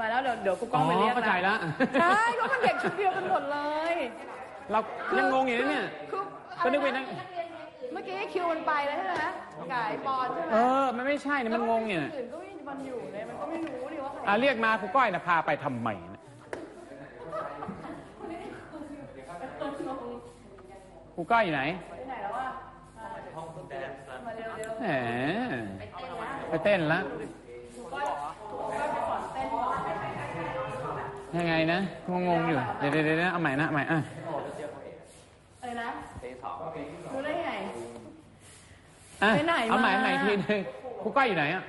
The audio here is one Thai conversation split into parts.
มาแล้วเดี๋ยวเดี๋ยวครูกล้อ๋องไปเรียอกเข้าใจนะแล้วใช่ก็มันเด็กชุดเดียวกันหมดเลยเรายังงงอยู่นะเนี่ย คือก็นึกไปนั่ง เมื่อกี้คิวมันไปแล้วใช่ไหมกายปอนใช่ไหมเออ มันไม่ใช่เนี่ยมันงงเนี่ย อื่นก็ไม่มันอยู่เลยมันก็ไม่รู้ดิว่าใคร อะเรียกมาครูก้อยนะพาไปทำไมนะครูก้อยอยู่ไหนไปไหนแล้วอะมาเร็วแหมไปเต้นละ ยังไงนะงงๆอยู่เดี๋ยวเดี๋ยวเดี๋ยวเอาใหม่นะเอาใหม่อะๆอะไรนะรู้ได้ไง อะไปไหนมา เอาใหม่ใหม่อีกทีหนึงครูก้อยอยู่ไหนอะ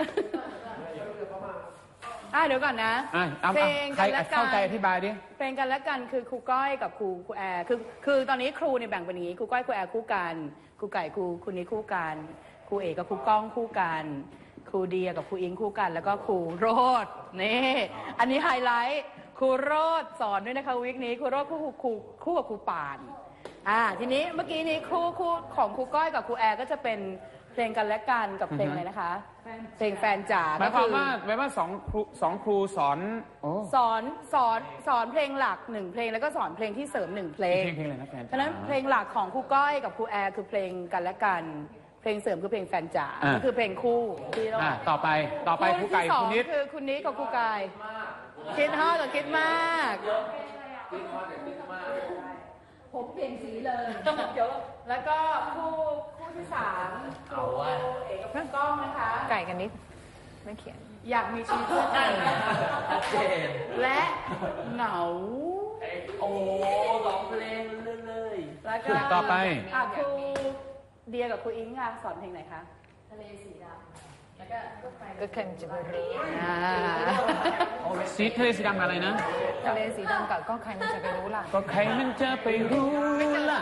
อะเดี๋ยวก่อนนะ อะเอาเพลเอางใครกันและกัเข้านใจอธิบายดิ เพลงกันและกันคือครูก้อยกับครูครูแอร์คือคือตอนนี้ครูเนี่ยแบ่งเป็นอย่างนี้ครูก้อยครูแอร์คู่กันครูไก่ครูครูนี้คู่กันครูเอกกับครูก้องคู่กันครูเดียกับครูอิงคู่กัน แล้วก็ครูโรดนี่อันนี้ไฮไลท์ ครูโรดสอนด้วยนะคะวิกนี้ครูโรดคู่ครูคู่กับครูป่านอ่าทีนี้เมื่อกี้นี้คู่คู่ของครูก้อยกับครูแอร์ก็จะเป็นเพลงกันและกันกับเพลงอะไรนะคะ เพลงแฟนจ๋าหมายคก็วามคือว่าหมายว่าสองครูสองครูสอนโอ้สอนสอนสอนเพลงหลักหนึ่งเพลงแล้วก็สอนเพลงที่เสริมหนึ่งเพลง เพลงเพลงอะไรนะแฟนเพราะฉะนั้นเพลงหลักของครูก้อยกับครูแอร์คือเพลงกันและกัน เพลงเสริมคือเพลงแฟนจ๋าอ่า ก็คือเพลงคู่ที่เราอะต่อไปต่อไปครูไก่ที่สคองรูนิด คือคุณนิดกับครูกาย คิดฮอดกับคิดมาก ผมเปลี่ยนสีเลยเดี๋ยวแล้วก็คู่คู่ที่สามครูเอกกับครูก้องนะคะ ไก่กันนิด ไม่เขียน อยากมีชีวิตเพื่อนกันและเหงาโอ้ร้องเพลงเรื่อยเลยแล้วก็ต่อไปอะครูเดียกับครูอิงค่ะสอนเพลงไหนคะ ทะเลสีดำแล้ว ก็ก็เค็มจะไปรู้อ่าสีทะเลสีดำกับอะไรนะ ทะเลสีดำกับก็ใครมันจะไปรู้ล่ะก็ใครมันจะไปรู้ล่ะ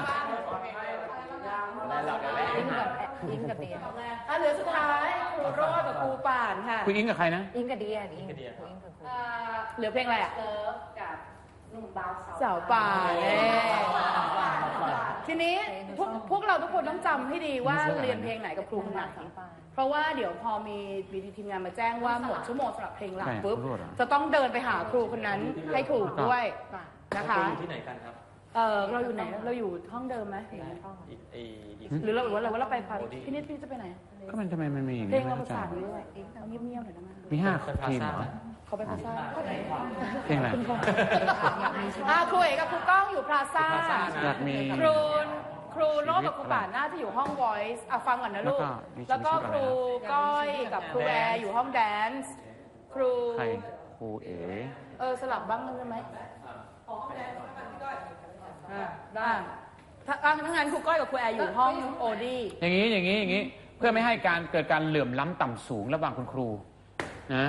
อิงกับแอะอิงกับเดียอะเหลือสุดท้ายครูโรดกับครูป่านค่ะคุยอิงกับใครนะ อิงกับเดียอิงกับอิงกับครูอ่าเหลือเพลงอะไรอะกับสาวป่านเน่ทีนี้พวกพวกเราทุกคนต้องจำให้ดีว่าเรียนเพลงไหนกับครูคนไหนเพราะว่าเดี๋ยวพอมีมีทีมงานมาแจ้งว่าหมดชั่วโมงสำหรับเพลงหลักใช่ปุ๊บขอโทษอะจะต้องเดินไปหาครูคนนั้นให้ถูกด้วยนะคะอยู่ที่ไหนกันครับเออเราอยู่ไหนเราอยู่ห้องเดิมไหมหรือไงอีกไออีกหรือเราหรือว่าเราว่าเราไปพักพี่นิดพี่จะไปไหนก็มันทำไมมันมีอย่างเพลนี้งไม่เราปเข้าระใจสานด้วยเอาเงียบๆหน่อยได้ไหมมีห้าทีมเหรอ เขาไปพลาซ่าเพลงอะไร อ่าครูเอกกับครูก้องอยู่พลาซ่าอยากมีครูครูโรจน์กับครูป่านน่าจะอยู่ห้อง voice อะฟังก่อนนะลูก แล้วก็มีชื่อแล้วก็ครูก้อยกับครูแอร์อยู่ห้องแดนซ์ครูใครครูเอ๋เออสลับบ้างได้ไหมอ่าได้ถ้าอะถ้างั้นครูก้อยกับครูแอร์อยู่ห้องโอดี้อย่างนี้อย่างนี้อย่างนี้ เพื่อไม่ให้การเกิดการเหลื่อมล้ำต่ำสูงระหว่างคุณครูนะ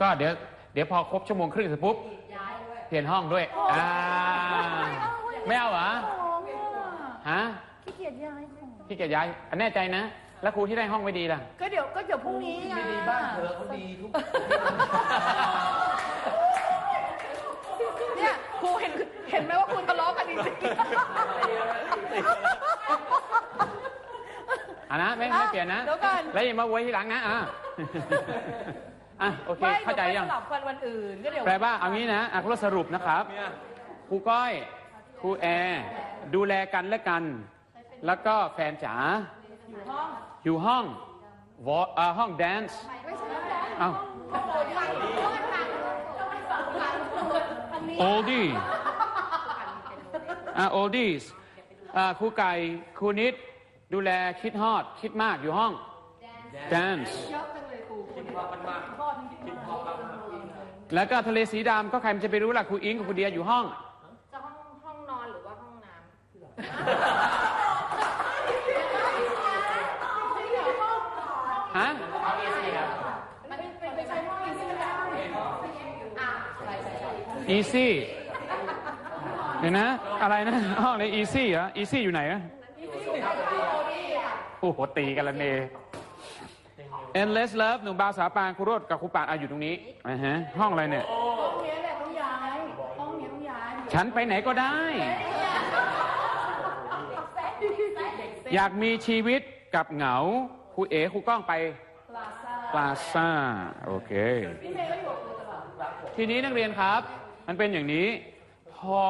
ก็เดี๋ยวเดี๋ยวพอครบชั่วโมงครึ่งเสร็จปุ๊บเปลี่ยนห้องด้วยอ่าไม่เอาเหรอของอะฮะขี้เกียจย้ายของพี่เกียรติย้ายอันแน่ใจนะ แล้วครูที่ได้ห้องไม่ดีล่ะ ก็เดี๋ยวก็เดี๋ยวพรุ่งนี้ไงไม่ดีบ้านเธอเขาดีทุกเนี่ยครูเห็นเห็นไหมว่าคุณทะเลาะกันจริงอะนะไม่ไม่เปลี่ยนนะเดี๋ยวก่อนแล้วอย่ามาไว้ทีหลังนะอะ อะโอๆเค ไม่เข้าใจยังสลับกันวันอื่นก็เดี๋ยวแปลว่าเอางี้นะอะครูสรุปนะครับครูก้อยครูแอร์ดูแลกันและกัน แล้วก็แฟนจ๋าอยู่ห้องวอเอ่อห้องแดนซ์เอ้าโอดี้อะโอดี้อะครูไก่ครูนิด ดูแลคิดฮอดคิดมากอยู่ห้องแดนซ์ แล้วก็ทะเลสีดำก็ใครมันจะไปรู้ล่ะครูอิงกับครูเดียอยู่ห้อง จะห้องห้องนอนหรือว่าห้องน้ำฮะอีซี่เดี๋ยวนะ อะไรนะห้องในอีซี่เหรออีซี่อยู่ไหนอะโอ้โหตีกันละเน Endless Love หนุ่มบาวสาวปานครูโรดกับครูปานอาอยู่ตรงนี้อ่าฮะห้องอะไรเนี่ย ห้องนี้แหละต้องย้ายห้องนี้ต้องย้ายฉันไปไหนก็ได้ อยากมีชีวิตกับเหงาครูเอ๋ครูก้องไปพลาซ่าปลาซ่าโอเค พี่เมย์ก็อยู่กับครูตลอดทีนี้นักเรียนครับ มันเป็นอย่างนี้ พอ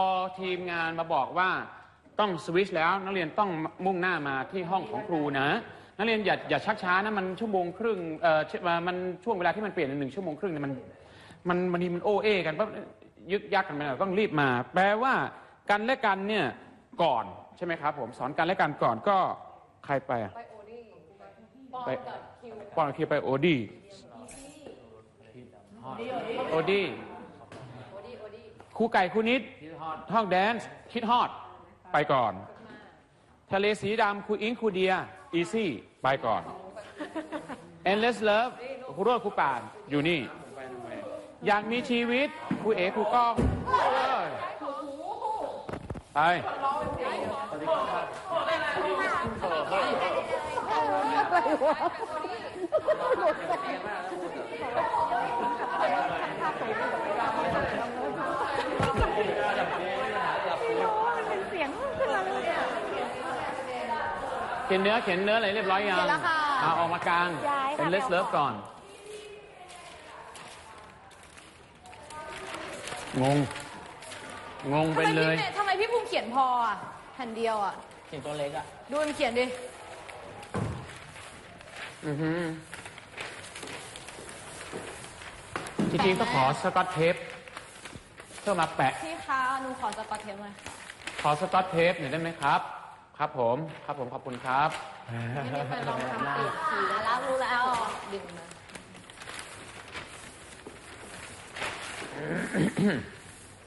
ทีมงานมาบอกว่าต้องสวิชแล้วนักเรียนต้องมุ่งหน้ามาที่ห้องของครูนะ นักเรียนอย่าอย่าชักช้านะมันชั่วโมงครึ่งเอ่อเอ่อมันช่วงเวลาที่มันเปลี่ยนหนึ่งชั่วโมงครึ่งเนี่ยมันมันมันมันโอเอกันปั๊บยึกยักกันไปหน่อยต้องรีบมา แปลว่ากันและกันเนี่ยก่อนใช่ไหมครับผมสอนกันและกันก่อนก็ใครไปอะไปโอดี้ปอนไปกับคิวปอนกับคิวไปโอดีโอดีโอดี้โอดี้ครูไก่ครูนิดห้องแดนซ์คิดฮอดไปก่อน ทะเลสีดำครูอิงครูเดีย อีซี่ไปก่อน Endless Love ครูโรดครูป่านอยู่นี่ อยากมีชีวิตครูเอครูก้องเอ้ยไปเขียนเนื้อเขียนเนื้ออะไรเรียบร้อยยังเขียนแล้วค่ะเอาออกมากลางย้ายค่ะ Endless เดี๋ยว Love ก่อนงง งงไปเลยทำไมพี่ภูมิเขียนพออะแผ่นเดียวอะ เขียนตัวเล็กอะดูมันเขียนดิ อือหือจริงๆต้องขอสกอตเทปเพื่อมาแปะ พี่คะหนูขอสกอตเทปหน่อยขอสกอตเทปหน่อยได้ไหมครับ ครับผม ครับผม ขอบคุณครับ ไม่ได้ไปลองทำเปลี่ยนสีแล้วรับรู้แล้วดึงมา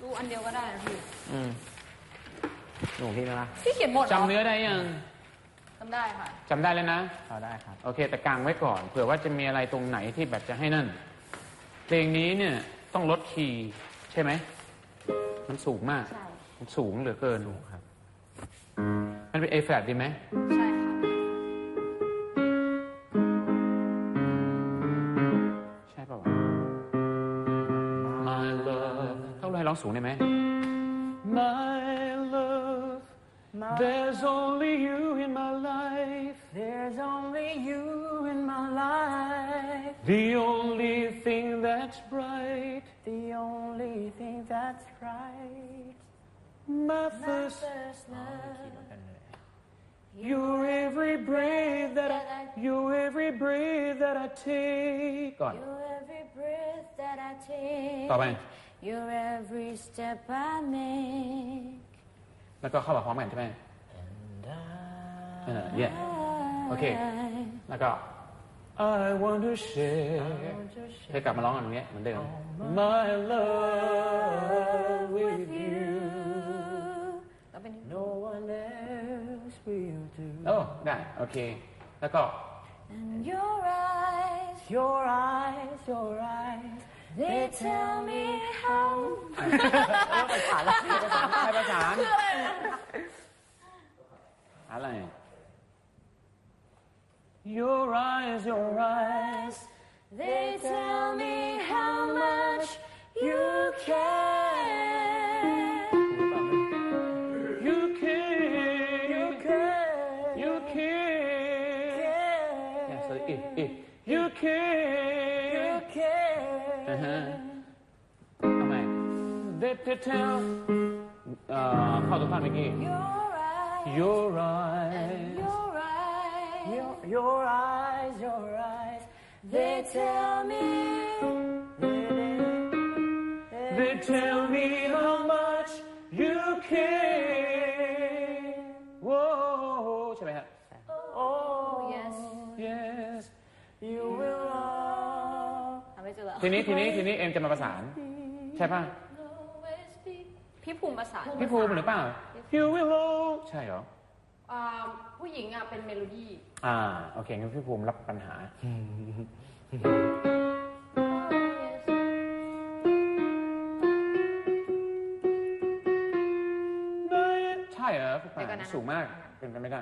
ดูอันเดียวก็ได้นะพี่อืมหนูพี่ไหมล่ะพี่เขียนหมดหรจำเนื้อได้ยังจำได้ค่ะ จำได้แล้วนะ เอาได้ครับ โอเค แต่กางไว้ก่อน เผื่อว่าจะมีอะไรตรงไหนที่แบบจะให้นั่น เพลงนี้เนี่ยต้องลดคีย์ใช่ไหม มันสูงมาก ใช่ มันสูงเหลือเกินครับ มันเป็น A flat ดีไหม ใช่ค่ะ ใช่ป่าวะ My love ต้องให้ร้องสูงได้ไหม My love There's only you in my life There's only you in my life The only thing that's bright The only thing that's right My first First love You're every breath that I You're every breath that I take ก่อน You're every breath that I take ต่อไป You're every step I make แล้วก็เข้ามาพร้อมกันใช่ไหมเออ yeah โอเค แล้วก็ I want to share เธอกลับมาร้องกันตรงเนี้ยเหมือนเดิม My love with you โอ้ได้ โอเค แล้วก็ And your eyes Your eyes Your eyes They tell me how ไปผ่านแล้ว ใครประสานอะไร Your eyes Your eyes They tell me how much you care ทำไม They tell เอ่อเข้าตรงท่อนเมื่อกี้ Your eyes Your eyes Your eyes Your, your eyes Your eyes They tell me They tell me how much you care ทำไม่เจอแล้วทีนี้ทีนี้ทีนี้เอ็มจะมาประสาน ใช่ป่ะ พี่ภูมิประสานพี่ภูมิหรือเปล่า You will all ใช่เหรออ่าผู้หญิงอะเป็นเมโลดี้อ่า โอเคงั้นพี่ภูมิรับปัญหา ใช่เหรอพี่เดี๋ยวก่อนป่านะสูงมากเป็นไปไม่ได้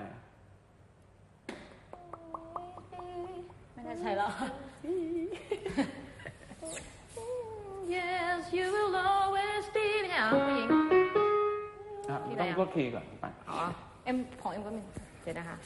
ไม่น่าใช่แล้ว ที่ไหนต้องอะลดคีย์ก่อนไป อ๋อ เอ็มของเอ็มก็มีเดี๋ยวนะคะ